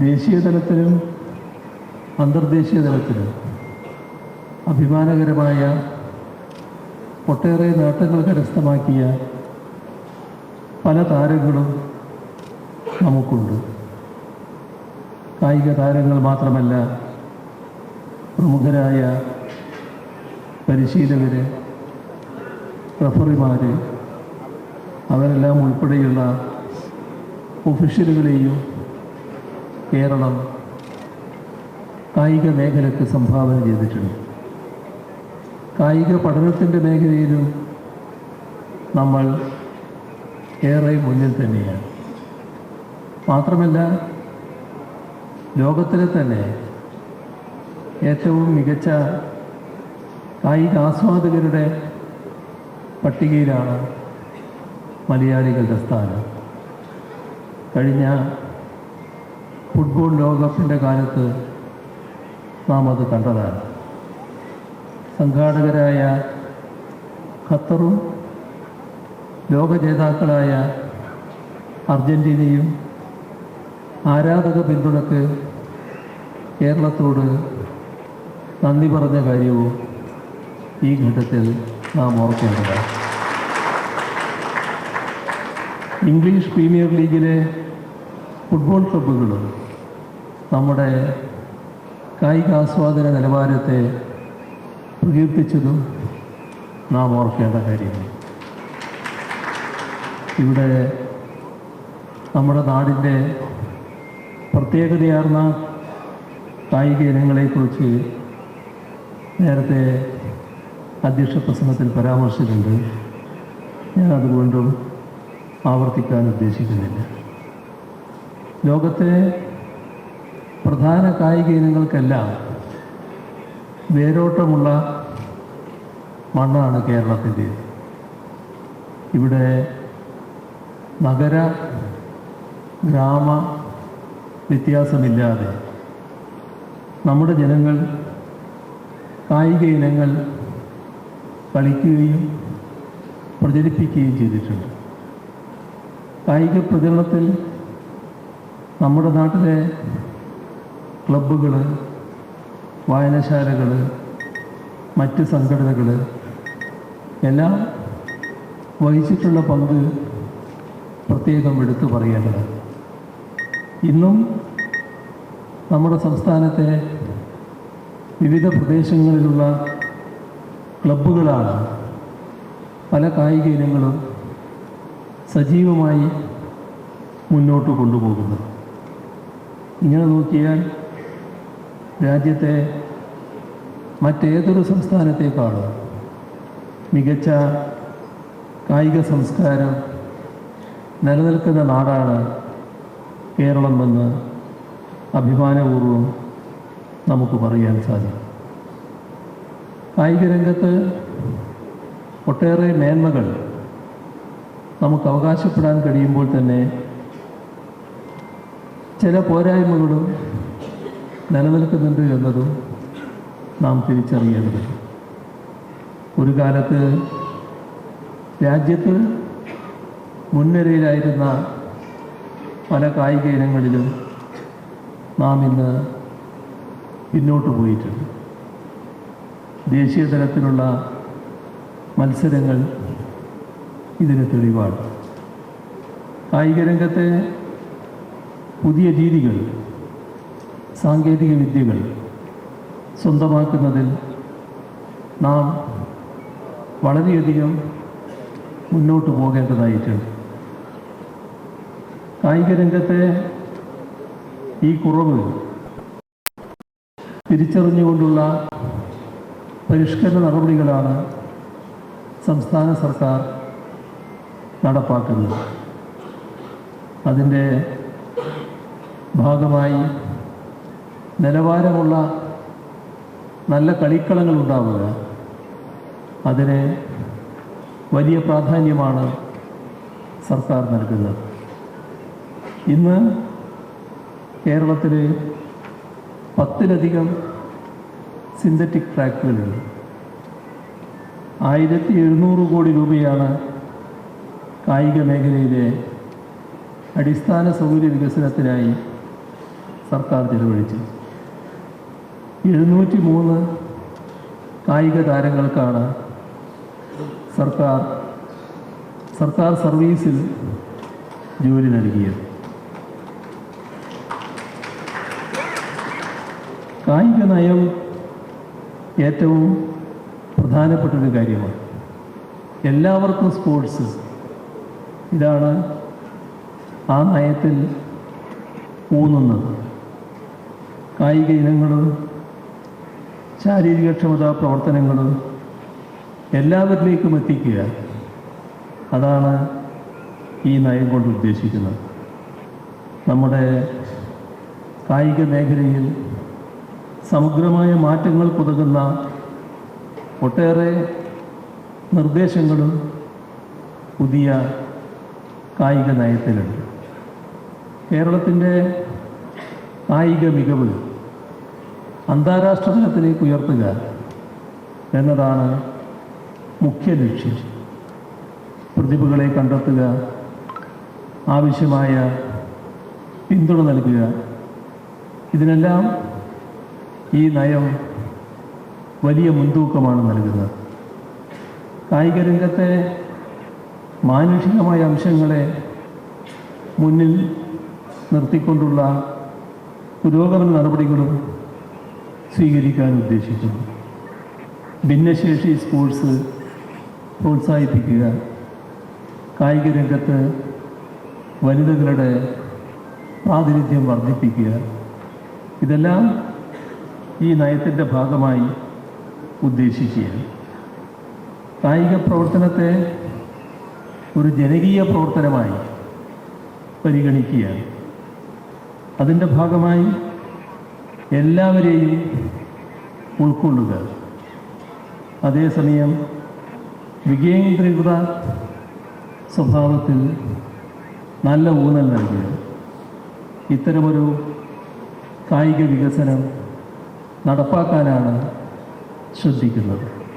ദേശീയ തലത്തിലും അന്തർദേശീയ തലത്തിലും അഭിമാനകരമായ ഒട്ടേറെ നേട്ടങ്ങൾ കരസ്ഥമാക്കിയ പല താരങ്ങളും നമുക്കുണ്ട്. കായിക താരങ്ങൾ മാത്രമല്ല പ്രമുഖരായ പരിശീലകര് റഫറിമാർ അവരെല്ലാം ഉൾപ്പെടെയുള്ള ഒഫീഷ്യലുകളെയും കേരളം കായിക മേഖലയ്ക്ക് സംഭാവന ചെയ്തിട്ടുണ്ട്. കായിക പഠനത്തിന്റെ മേഖലയിലും നമ്മൾ ഏറെ മുന്നിൽ തന്നെയാണ്. മാത്രമല്ല ലോകത്തിലെ തന്നെ ഏറ്റവും മികച്ച കായിക ആസ്വാദകരുടെ പട്ടികയിലാണ് മലയാളികളുടെ സ്ഥാനം. കഴിഞ്ഞ ഫുട്ബോൾ ലോകകപ്പിന്റെ കാലത്ത് നാം അത് കണ്ടതാണ്. സംഘാടകരായ ഖത്തറും ലോക ജേതാക്കളായ അർജന്റീനയും ആരാധക പിന്തുണക്ക് കേരളത്തോട് നന്ദി പറഞ്ഞ കാര്യവും ഈ ഘട്ടത്തിൽ നാം ഓർക്കേണ്ടതാണ്. ഇംഗ്ലീഷ് പ്രീമിയർ ലീഗിലെ ഫുട്ബോൾ ക്ലബ്ബുകളും നമ്മുടെ കായികാസ്വാദന നിലവാരത്തെ പ്രകീർത്തിച്ചതും നാം ഓർക്കേണ്ട കാര്യമാണ്. ഇവിടെ നമ്മുടെ നാടിന്റെ പ്രത്യേകതയാർന്ന കായിക ഇനങ്ങളെക്കുറിച്ച് നേരത്തെ അധ്യക്ഷ പ്രസംഗത്തിൽ പരാമർശിച്ചിട്ടുണ്ട്. ഞാൻ അതുകൊണ്ടും ആവർത്തിക്കാൻ ഉദ്ദേശിക്കുന്നില്ല. ലോകത്തെ പ്രധാന കായിക ഇനങ്ങൾക്കെല്ലാം വേരോട്ടമുള്ള മണ്ണാണ് കേരളത്തിന്റെ. ഇവിടെ നഗര ഗ്രാമ വ്യത്യാസമില്ലാതെ നമ്മുടെ ജനങ്ങൾ കായിക ഇനങ്ങൾ കളിക്കുകയും പ്രചരിപ്പിക്കുകയും ചെയ്തിട്ടുണ്ട്. കായിക പ്രചരണത്തിൽ നമ്മുടെ നാട്ടിലെ ക്ലബ്ബുകൾ വായനശാലകൾ മറ്റ് സംഘടനകൾ എല്ലാം വഹിച്ചിട്ടുള്ള പങ്ക് പ്രത്യേകം എടുത്തു പറയേണ്ടത് ഇന്നും നമ്മുടെ സംസ്ഥാനത്തെ വിവിധ പ്രദേശങ്ങളിലുള്ള ക്ലബ്ബുകളാണ് പല കായിക ഇനങ്ങളും സജീവമായി മുന്നോട്ട് കൊണ്ടുപോകുന്നത്. ഇങ്ങനെ നോക്കിയാൽ രാജ്യത്തെ മറ്റേതൊരു സംസ്ഥാനത്തേക്കാളും മികച്ച കായിക സംസ്കാരം നിലനിൽക്കുന്ന നാടാണ് കേരളമെന്ന് അഭിമാനപൂർവം നമുക്ക് പറയാൻ സാധിക്കും. കായിക രംഗത്ത് ഒട്ടേറെ മേന്മകൾ നമുക്ക് അവകാശപ്പെടാൻ കഴിയുമ്പോൾ തന്നെ ചില പോരായ്മകളും നിലനിൽക്കുന്നുണ്ട് എന്നതും നാം തിരിച്ചറിയേണ്ടത് ഒരു കാലത്ത് രാജ്യത്ത് മുൻനിരയിലായിരുന്ന പല കായിക ഇനങ്ങളിലും നാം ഇന്ന് പിന്നോട്ട് പോയിട്ടുണ്ട്. ദേശീയ തലത്തിലുള്ള മത്സരങ്ങൾ ഇതിന് തെളിവാണ്. കായിക രംഗത്തെ പുതിയ രീതികൾ സാങ്കേതിക വിദ്യകൾ സ്വന്തമാക്കുന്നതിൽ നാം വളരെയധികം മുന്നോട്ട് പോകേണ്ടതായിട്ടുണ്ട്. കായിക രംഗത്തെ ഈ കുറവ് തിരിച്ചറിഞ്ഞുകൊണ്ടുള്ള പരിഷ്കരണ നടപടികളാണ് സംസ്ഥാന സർക്കാർ നടപ്പാക്കുന്നത്. അതിന്റെ ഭാഗമായി നിലവാരമുള്ള നല്ല കളിക്കളങ്ങൾ ഉണ്ടാവുക അതിന് വലിയ പ്രാധാന്യമാണ് സർക്കാർ നൽകുന്നത്. ഇന്ന് കേരളത്തിൽ പത്തിലധികം സിന്തറ്റിക് ട്രാക്കുകളുണ്ട്. ആയിരത്തി എഴുന്നൂറ് കോടി രൂപയാണ് കായിക മേഖലയിലെ അടിസ്ഥാന സൗകര്യ വികസനത്തിനായി സർക്കാർ ചെലവഴിച്ചത്. എഴുന്നൂറ്റി മൂന്ന് കായിക താരങ്ങൾക്കാണ് സർക്കാർ സർക്കാർ സർവീസിൽ ജോലി നൽകിയത്. കായിക നയം ഏറ്റവും പ്രധാനപ്പെട്ടൊരു കാര്യമാണ്. എല്ലാവർക്കും സ്പോർട്സ്. ഇതാണ് ആ നയത്തിൽ ഊന്നുന്നത്. കായിക ഇനങ്ങളും ശാരീരികക്ഷമതാ പ്രവർത്തനങ്ങളും എല്ലാവരിലേക്കും എത്തിക്കുക. അതാണ് ഈ നയം കൊണ്ട് ഉദ്ദേശിക്കുന്നത്. നമ്മുടെ കായിക മേഖലയിൽ സമഗ്രമായ മാറ്റങ്ങൾ പുതകുന്ന ഒട്ടേറെ നിർദ്ദേശങ്ങളും പുതിയ കായിക നയത്തിലുണ്ട്. കേരളത്തിന്റെ കായിക മികവ് അന്താരാഷ്ട്ര തലത്തിലേക്ക് ഉയർത്തുക എന്നതാണ് മുഖ്യ ലക്ഷ്യം. പ്രതിഭകളെ കണ്ടെത്തുക ആവശ്യമായ പിന്തുണ നൽകുക. ഇതിനെല്ലാം ഈ നയം വലിയ മുൻതൂക്കമാണ് നൽകുന്നത്. കായിക രംഗത്തെ മാനുഷികമായ അംശങ്ങളെ മുന്നിൽ നിർത്തിക്കൊണ്ടുള്ള പുരോഗമന നടപടികളും സ്വീകരിക്കാൻ ഉദ്ദേശിക്കുന്നു. ഭിന്നശേഷി സ്പോർട്സ് പ്രോത്സാഹിപ്പിക്കുക. കായിക രംഗത്ത് വനിതകളുടെ പ്രാതിനിധ്യം വർദ്ധിപ്പിക്കുക. ഇതെല്ലാം ഈ നയത്തിന്റെ ഭാഗമായി ഉദ്ദേശിക്കുകയാണ്. കായിക പ്രവർത്തനത്തെ ഒരു ജനകീയ പ്രവർത്തനമായി പരിഗണിക്കുകയാണ്. അതിന്റെ ഭാഗമായി എല്ലാവരെയും ഉൾക്കൊള്ളുക. അതേസമയം വികേന്ദ്രീകൃത സ്വഭാവത്തിൽ നല്ല ഊന്നൽ നൽകുക. ഇത്തരമൊരു കായിക വികസനം നടപ്പാക്കാനാണ് ശ്രദ്ധിക്കുന്നത്.